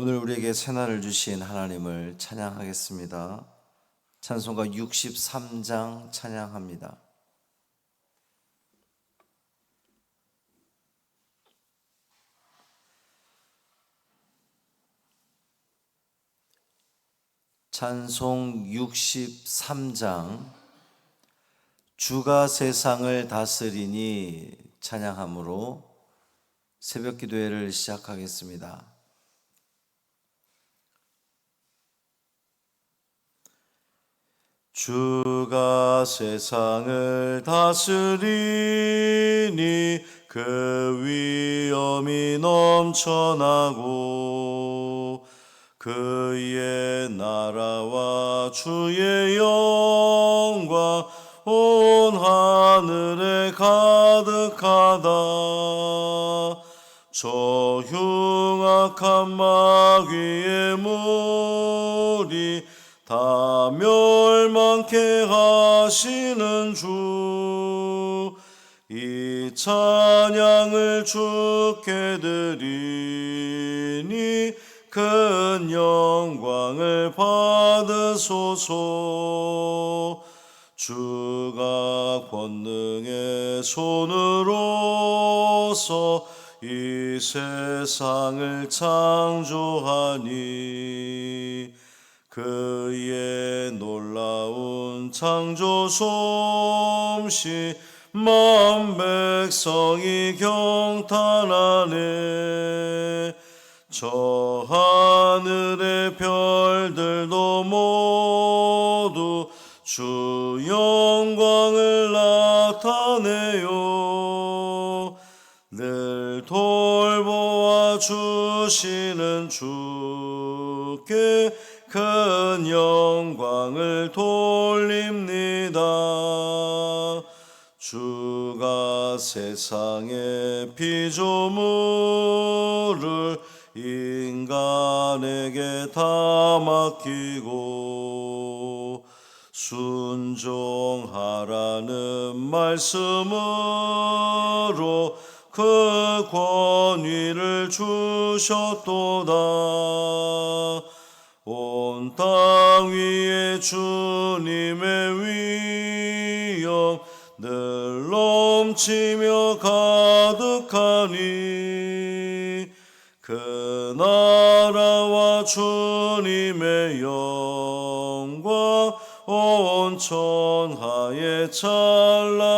오늘 우리에게 새날을 주신 하나님을 찬양하겠습니다. 찬송가 63장 찬양합니다. 찬송 63장 주가 세상을 다스리니 찬양함으로 새벽 기도회를 시작하겠습니다. 주가 세상을 다스리니 그 위엄이 넘쳐나고 그의 나라와 주의 영광 온 하늘에 가득하다. 저 흉악한 마귀의 물이 다 멸망케 하시는 주 이 찬양을 주께 드리니 큰 영광을 받으소서. 주가 권능의 손으로서 이 세상을 창조하니 그의 놀라운 창조 솜씨 만 백성이 경탄하네 저 하늘의 별들도 모두 주 영광을 나타내요. 늘 돌보아 주시는 주께 큰 영광을 돌립니다. 주가 세상의 피조물을 인간에게 다 맡기고 순종하라는 말씀으로 그 권위를 주셨도다. 온 땅 위에 주님의 위엄 늘 넘치며 가득하니 그 나라와 주님의 영광 온 천하에 찬란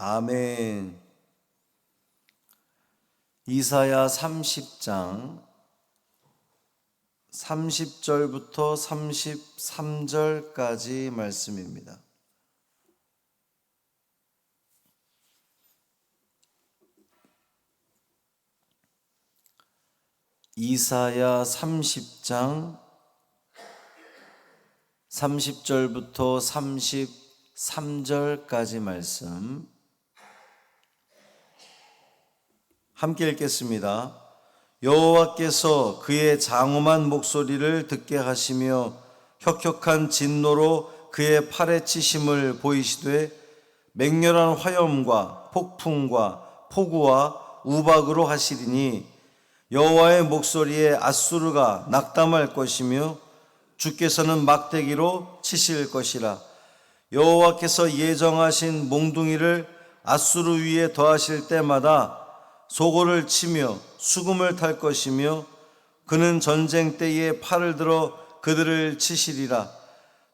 아멘. 이사야 30장 30절부터 33절까지 말씀입니다. 이사야 30장 30절부터 33절까지 말씀 함께 읽겠습니다. 여호와께서 그의 장엄한 목소리를 듣게 하시며 혁혁한 진노로 그의 팔에 치심을 보이시되 맹렬한 화염과 폭풍과 폭우와 우박으로 하시리니 여호와의 목소리에 아수르가 낙담할 것이며 주께서는 막대기로 치실 것이라 여호와께서 예정하신 몽둥이를 아수르 위에 더하실 때마다 소고를 치며 수금을 탈 것이며 그는 전쟁 때에 팔을 들어 그들을 치시리라.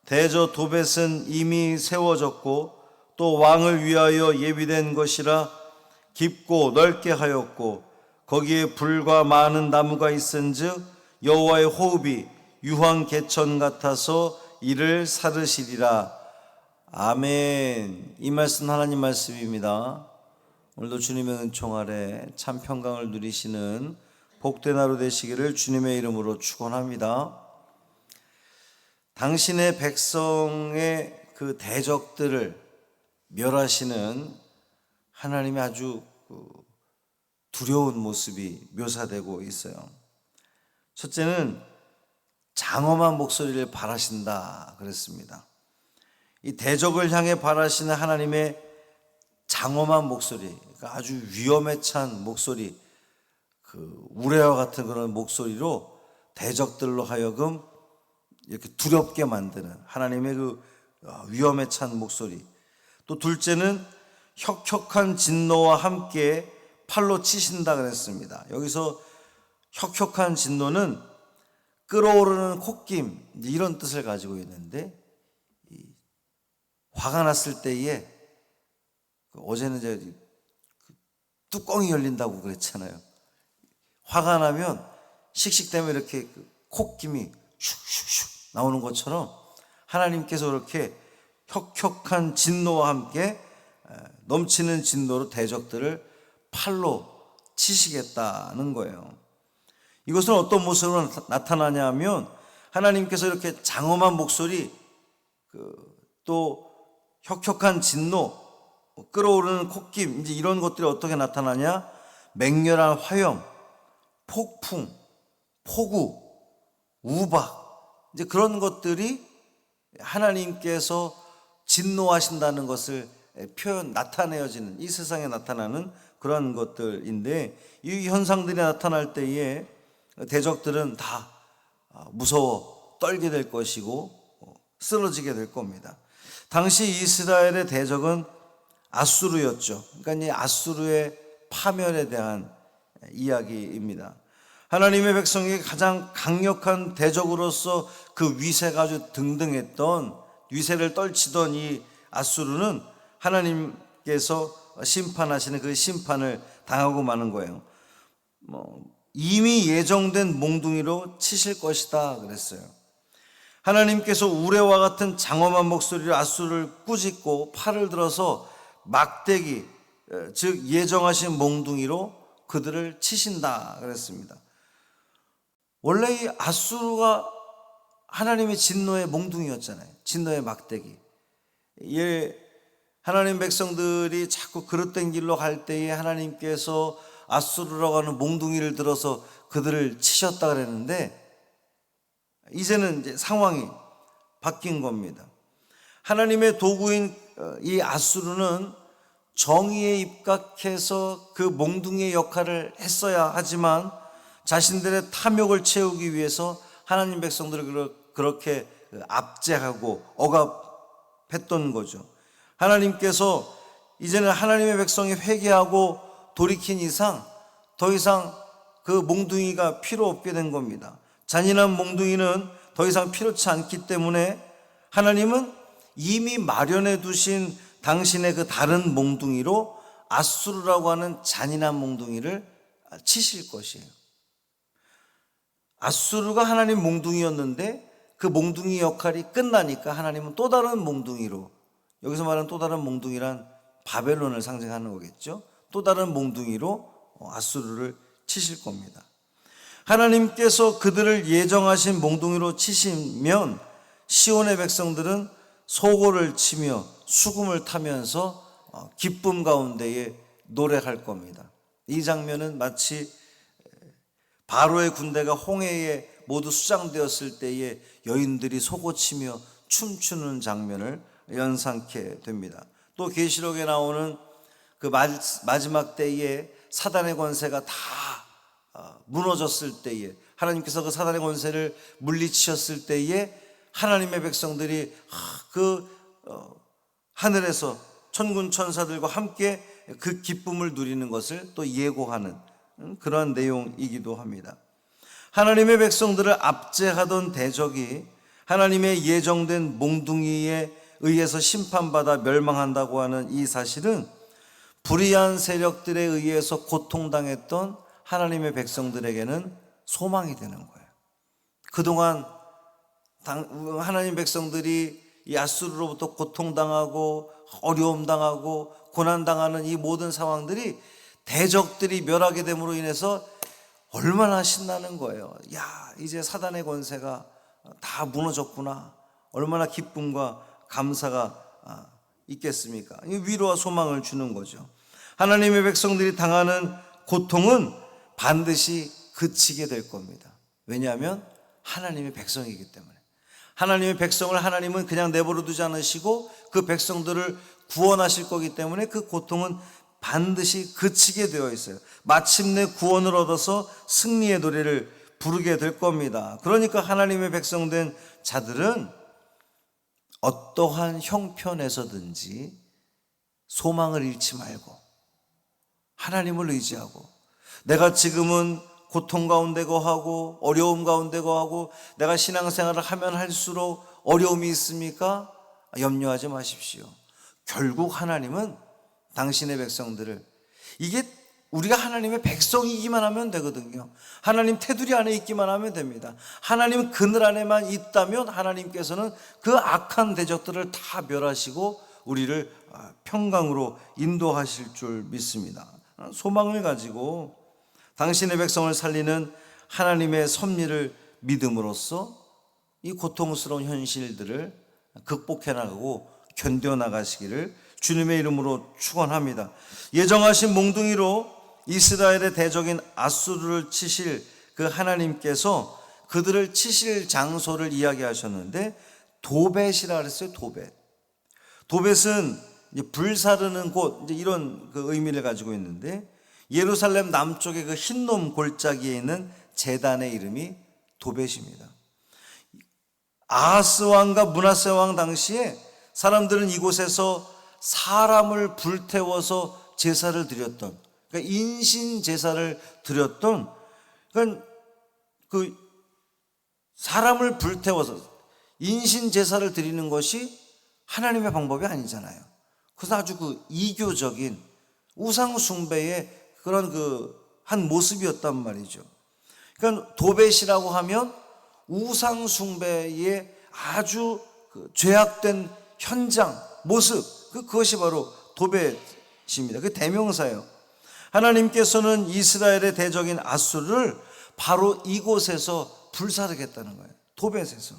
대저 도벳은 이미 세워졌고 또 왕을 위하여 예비된 것이라 깊고 넓게 하였고 거기에 불과 많은 나무가 있은즉 여호와의 호흡이 유황 개천 같아서 이를 사르시리라. 아멘. 이 말씀 하나님 말씀입니다 오늘도 주님의 은총 아래 참 평강을 누리시는 복된 하루 되시기를 주님의 이름으로 축원합니다. 당신의 백성의 그 대적들을 멸하시는 하나님의 아주 그 두려운 모습이 묘사되고 있어요. 첫째는 장엄한 목소리를 바라신다 그랬습니다. 이 대적을 향해 바라시는 하나님의 장엄한 목소리, 그러니까 아주 위험에 찬 목소리, 그 우레와 같은 그런 목소리로 대적들로 하여금 이렇게 두렵게 만드는 하나님의 그 어, 위험에 찬 목소리. 또 둘째는 혁혁한 진노와 함께 팔로 치신다 그랬습니다. 여기서 혁혁한 진노는 끓어오르는 콧김 이런 뜻을 가지고 있는데 화가 났을 때에 그 어제는 이제 그 뚜껑이 열린다고 그랬잖아요. 화가 나면 씩씩대면 이렇게 그 콧김이 슉슉슉 나오는 것처럼 하나님께서 그렇게 혁혁한 진노와 함께 넘치는 진노로 대적들을 팔로 치시겠다는 거예요. 이것은 어떤 모습으로 나타나냐 하면 하나님께서 이렇게 장엄한 목소리, 그또 혁혁한 진노, 끓어오르는 콧김, 이제 이런 것들이 어떻게 나타나냐? 맹렬한 화염, 폭풍, 폭우, 우박, 이제 그런 것들이 하나님께서 진노하신다는 것을 표현, 나타내어지는 이 세상에 나타나는 그런 것들인데 이 현상들이 나타날 때에 대적들은 다 무서워 떨게 될 것이고 쓰러지게 될 겁니다. 당시 이스라엘의 대적은 아수르였죠. 그러니까 이 아수르의 파멸에 대한 이야기입니다. 하나님의 백성에게 가장 강력한 대적으로서 그 위세가 아주 등등했던 위세를 떨치던 이 아수르는 하나님께서 심판하시는 그 심판을 당하고 마는 거예요. 뭐 이미 예정된 몽둥이로 치실 것이다 그랬어요. 하나님께서 우레와 같은 장엄한 목소리로 아수를 꾸짖고 팔을 들어서 막대기 즉 예정하신 몽둥이로 그들을 치신다 그랬습니다. 원래 이 아수르가 하나님의 진노의 몽둥이였잖아요. 진노의 막대기. 예, 하나님 백성들이 자꾸 그릇된 길로 갈 때에 하나님께서 아수르라고 하는 몽둥이를 들어서 그들을 치셨다 그랬는데 이제는 이제 상황이 바뀐 겁니다. 하나님의 도구인 어, 이 아수르는 정의에 입각해서 그 몽둥이의 역할을 했어야 하지만 자신들의 탐욕을 채우기 위해서 하나님 백성들을 그렇게 압제하고 억압했던 거죠. 하나님께서 이제는 하나님의 백성이 회개하고 돌이킨 이상 더 이상 그 몽둥이가 필요 없게 된 겁니다. 잔인한 몽둥이는 더 이상 필요치 않기 때문에 하나님은 이미 마련해 두신 당신의 그 다른 몽둥이로 아수르라고 하는 잔인한 몽둥이를 치실 것이에요. 아수르가 하나님 몽둥이였는데 그 몽둥이 역할이 끝나니까 하나님은 또 다른 몽둥이로 여기서 말하는 또 다른 몽둥이란 바벨론을 상징하는 거겠죠. 또 다른 몽둥이로 아수르를 치실 겁니다. 하나님께서 그들을 예정하신 몽둥이로 치시면 시온의 백성들은 소고를 치며 수금을 타면서 어, 기쁨 가운데에 노래할 겁니다. 이 장면은 마치 바로의 군대가 홍해에 모두 수장되었을 때에 여인들이 소고치며 춤추는 장면을 연상케 됩니다. 또 계시록에 나오는 그 마지막 때에 사단의 권세가 다 어, 무너졌을 때에 하나님께서 그 사단의 권세를 물리치셨을 때에 하나님의 백성들이 그 어, 하늘에서 천군 천사들과 함께 그 기쁨을 누리는 것을 또 예고하는 그러한 내용이기도 합니다. 하나님의 백성들을 압제하던 대적이 하나님의 예정된 몽둥이에 의해서 심판받아 멸망한다고 하는 이 사실은 불의한 세력들에 의해서 고통당했던 하나님의 백성들에게는 소망이 되는 거예요. 그동안 당- 하나님 백성들이 이 아수르로부터 고통당하고 어려움 당하고 고난 당하는 이 모든 상황들이 대적들이 멸하게 됨으로 인해서 얼마나 신나는 거예요. 야, 이제 사단의 권세가 다 무너졌구나. 얼마나 기쁨과 감사가 아, 있겠습니까? 이 위로와 소망을 주는 거죠. 하나님의 백성들이 당하는 고통은 반드시 그치게 될 겁니다. 왜냐하면 하나님의 백성이기 때문에. 하나님의 백성을 하나님은 그냥 내버려 두지 않으시고 그 백성들을 구원하실 거기 때문에 그 고통은 반드시 그치게 되어 있어요. 마침내 구원을 얻어서 승리의 노래를 부르게 될 겁니다. 그러니까 하나님의 백성된 자들은 어떠한 형편에서든지 소망을 잃지 말고 하나님을 의지하고 내가 지금은 고통 가운데 거하고 어려움 가운데 거하고 내가 신앙생활을 하면 할수록 어려움이 있습니까? 염려하지 마십시오. 결국 하나님은 당신의 백성들을 이게 우리가 하나님의 백성이기만 하면 되거든요. 하나님 테두리 안에 있기만 하면 됩니다. 하나님 그늘 안에만 있다면 하나님께서는 그 악한 대적들을 다 멸하시고 우리를 아, 평강으로 인도하실 줄 믿습니다. 소망을 가지고 당신의 백성을 살리는 하나님의 섭리를 믿음으로써 이 고통스러운 현실들을 극복해 나가고 견뎌 나가시기를 주님의 이름으로 축원합니다. 예정하신 몽둥이로 이스라엘의 대적인 아수르를 치실 그 하나님께서 그들을 치실 장소를 이야기하셨는데 도벳이라 그랬어요. 도벳. 도벳은 불사르는 곳 이런 그 의미를 가지고 있는데 예루살렘 남쪽의 그 흰놈 골짜기에 있는 제단의 이름이 도벳입니다. 아하스 왕과 문하세 왕 당시에 사람들은 이곳에서 사람을 불태워서 제사를 드렸던 그러니까 인신 제사를 드렸던 그러니까 그 사람을 불태워서 인신 제사를 드리는 것이 하나님의 방법이 아니잖아요. 그래서 아주 그 이교적인 우상 숭배의 그런 그 한 모습이었단 말이죠. 그러니까 도벳이라고 하면 우상 숭배의 아주 그 죄악된 현장 모습 그 그것이 바로 도벳입니다. 그 대명사예요. 하나님께서는 이스라엘의 대적인 아수를 바로 이곳에서 불사르겠다는 거예요. 도벳에서.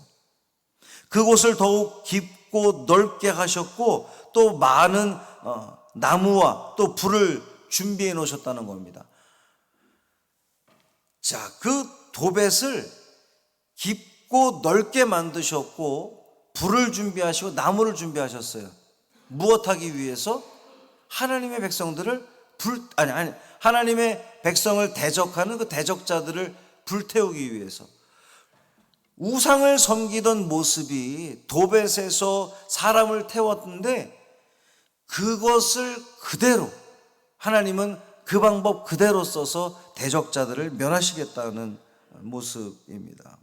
그곳을 더욱 깊고 넓게 하셨고 또 많은 어, 나무와 또 불을 준비해 놓으셨다는 겁니다. 자, 그 도벳을 깊고 넓게 만드셨고 불을 준비하시고 나무를 준비하셨어요. 무엇하기 위해서 하나님의 백성들을 불 아니 아니 하나님의 백성을 대적하는 그 대적자들을 불태우기 위해서 우상을 섬기던 모습이 도벳에서 사람을 태웠는데 그것을 그대로 하나님은 그 방법 그대로 써서 대적자들을 멸하시겠다는 모습입니다.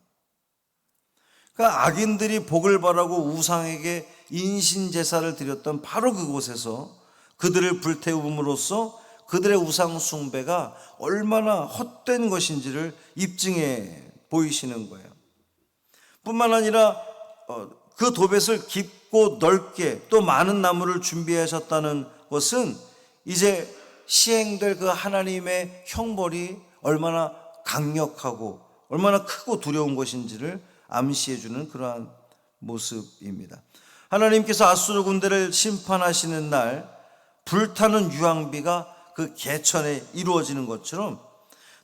그러니까 악인들이 복을 바라고 우상에게 인신 제사를 드렸던 바로 그곳에서 그들을 불태움으로써 그들의 우상 숭배가 얼마나 헛된 것인지를 입증해 보이시는 거예요. 뿐만 아니라 어, 그 도벳을 깊고 넓게 또 많은 나무를 준비하셨다는 것은 이제 시행될 그 하나님의 형벌이 얼마나 강력하고 얼마나 크고 두려운 것인지를 암시해 주는 그러한 모습입니다. 하나님께서 아수르 군대를 심판하시는 날 불타는 유황비가 그 개천에 이루어지는 것처럼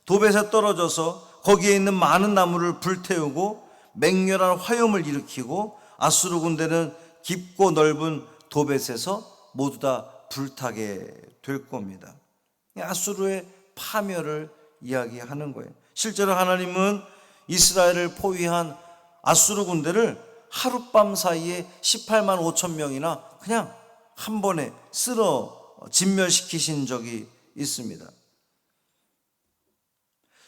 도벳에 떨어져서 거기에 있는 많은 나무를 불태우고 맹렬한 화염을 일으키고 아수르 군대는 깊고 넓은 도벳에서 모두 다 불타게 될 겁니다. 아수르의 파멸을 이야기하는 거예요. 실제로 하나님은 이스라엘을 포위한 아수르 군대를 하룻밤 사이에 18만 5천 명이나 그냥 한 번에 쓸어 진멸시키신 적이 있습니다.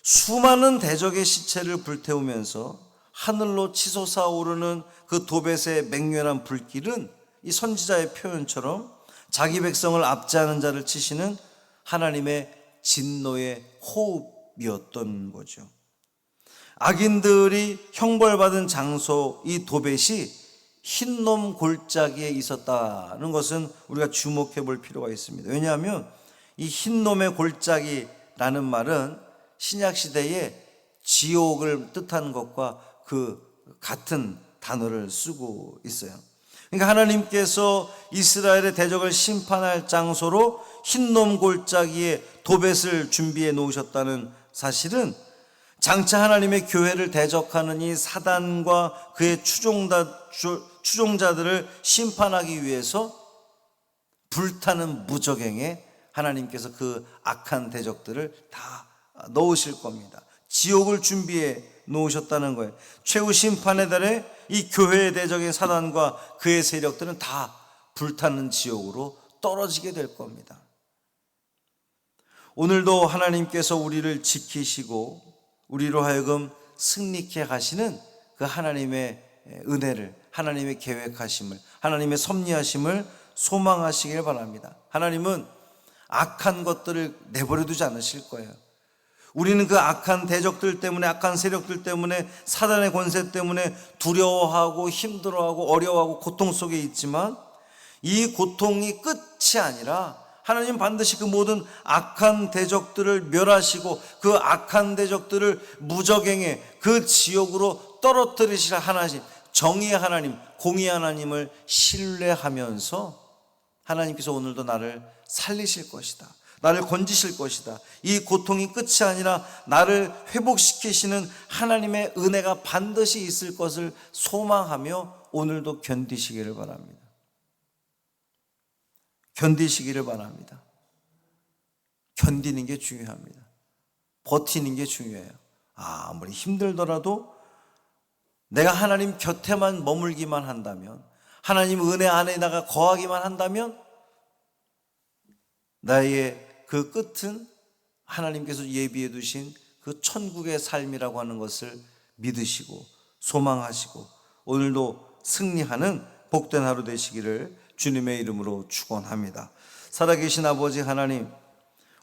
수많은 대적의 시체를 불태우면서 하늘로 치솟아 오르는 그 도벳의 맹렬한 불길은 이 선지자의 표현처럼 자기 백성을 압제하는 자를 치시는 하나님의 진노의 호흡이었던 거죠. 악인들이 형벌받은 장소 이 도벳이 흰놈 골짜기에 있었다는 것은 우리가 주목해 볼 필요가 있습니다. 왜냐하면 이 흰놈의 골짜기라는 말은 신약 시대에 지옥을 뜻하는 것과 그 같은 단어를 쓰고 있어요. 그러니까 하나님께서 이스라엘의 대적을 심판할 장소로 흰놈 골짜기에 도벳을 준비해 놓으셨다는 사실은 장차 하나님의 교회를 대적하는 이 사단과 그의 추종자, 추종자들을 심판하기 위해서 불타는 무적행에 하나님께서 그 악한 대적들을 다 넣으실 겁니다. 지옥을 준비해 놓으셨다는 거예요. 최후 심판의 달에 이 교회의 대적인 사단과 그의 세력들은 다 불타는 지옥으로 떨어지게 될 겁니다. 오늘도 하나님께서 우리를 지키시고 우리로 하여금 승리케 하시는 그 하나님의 은혜를 하나님의 계획하심을 하나님의 섭리하심을 소망하시길 바랍니다. 하나님은 악한 것들을 내버려 두지 않으실 거예요. 우리는 그 악한 대적들 때문에 악한 세력들 때문에 사단의 권세 때문에 두려워하고 힘들어하고 어려워하고 고통 속에 있지만 이 고통이 끝이 아니라 하나님 반드시 그 모든 악한 대적들을 멸하시고 그 악한 대적들을 무적행에 그 지옥으로 떨어뜨리실 하나님 정의의 하나님 공의 하나님을 신뢰하면서 하나님께서 오늘도 나를 살리실 것이다. 나를 건지실 것이다. 이 고통이 끝이 아니라 나를 회복시키시는 하나님의 은혜가 반드시 있을 것을 소망하며 오늘도 견디시기를 바랍니다. 견디시기를 바랍니다. 견디는 게 중요합니다. 버티는 게 중요해요. 아, 아무리 힘들더라도 내가 하나님 곁에만 머물기만 한다면, 하나님 은혜 안에 나가 거하기만 한다면, 나의 그 끝은 하나님께서 예비해 두신 그 천국의 삶이라고 하는 것을 믿으시고 소망하시고 오늘도 승리하는 복된 하루 되시기를 주님의 이름으로 축원합니다. 살아계신 아버지 하나님,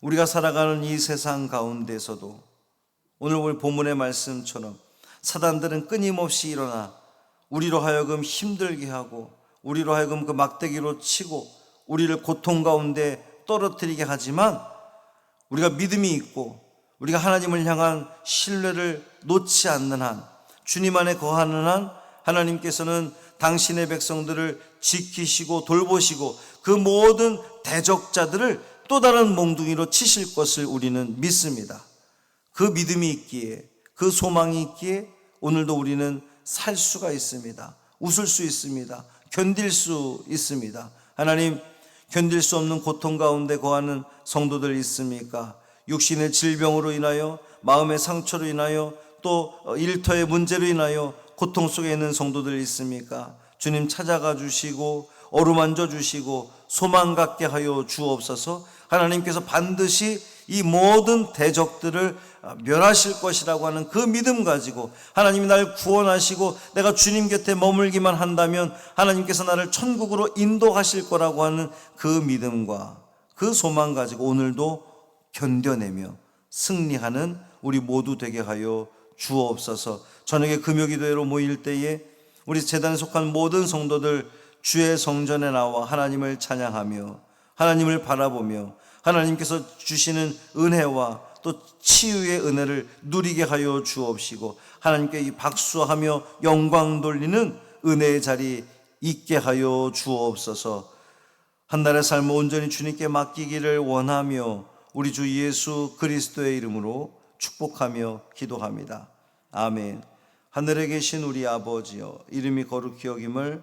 우리가 살아가는 이 세상 가운데서도 오늘 우리 본문의 말씀처럼 사단들은 끊임없이 일어나 우리로 하여금 힘들게 하고 우리로 하여금 그 막대기로 치고 우리를 고통 가운데 떨어뜨리게 하지만 우리가 믿음이 있고 우리가 하나님을 향한 신뢰를 놓지 않는 한 주님 안에 거하는 한 하나님께서는 당신의 백성들을 지키시고 돌보시고 그 모든 대적자들을 또 다른 몽둥이로 치실 것을 우리는 믿습니다. 그 믿음이 있기에 그 소망이 있기에 오늘도 우리는 살 수가 있습니다. 웃을 수 있습니다. 견딜 수 있습니다. 하나님 견딜 수 없는 고통 가운데 거하는 성도들 있습니까? 육신의 질병으로 인하여 마음의 상처로 인하여 또 일터의 문제로 인하여 고통 속에 있는 성도들 있습니까? 주님 찾아가 주시고 어루만져 주시고 소망 갖게 하여 주옵소서. 하나님께서 반드시 이 모든 대적들을 멸하실 것이라고 하는 그 믿음 가지고 하나님이 나를 구원하시고 내가 주님 곁에 머물기만 한다면 하나님께서 나를 천국으로 인도하실 거라고 하는 그 믿음과 그 소망 가지고 오늘도 견뎌내며 승리하는 우리 모두 되게 하여 주옵소서. 저녁에 금요 기도회로 모일 때에 우리 재단에 속한 모든 성도들 주의 성전에 나와 하나님을 찬양하며 하나님을 바라보며 하나님께서 주시는 은혜와 또 치유의 은혜를 누리게 하여 주옵시고 하나님께 이 박수하며 영광 돌리는 은혜의 자리 있게 하여 주옵소서. 한 달의 삶을 온전히 주님께 맡기기를 원하며 우리 주 예수 그리스도의 이름으로 축복하며 기도합니다. 아멘. 하늘에 계신 우리 아버지여 이름이 거룩히 여김을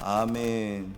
아멘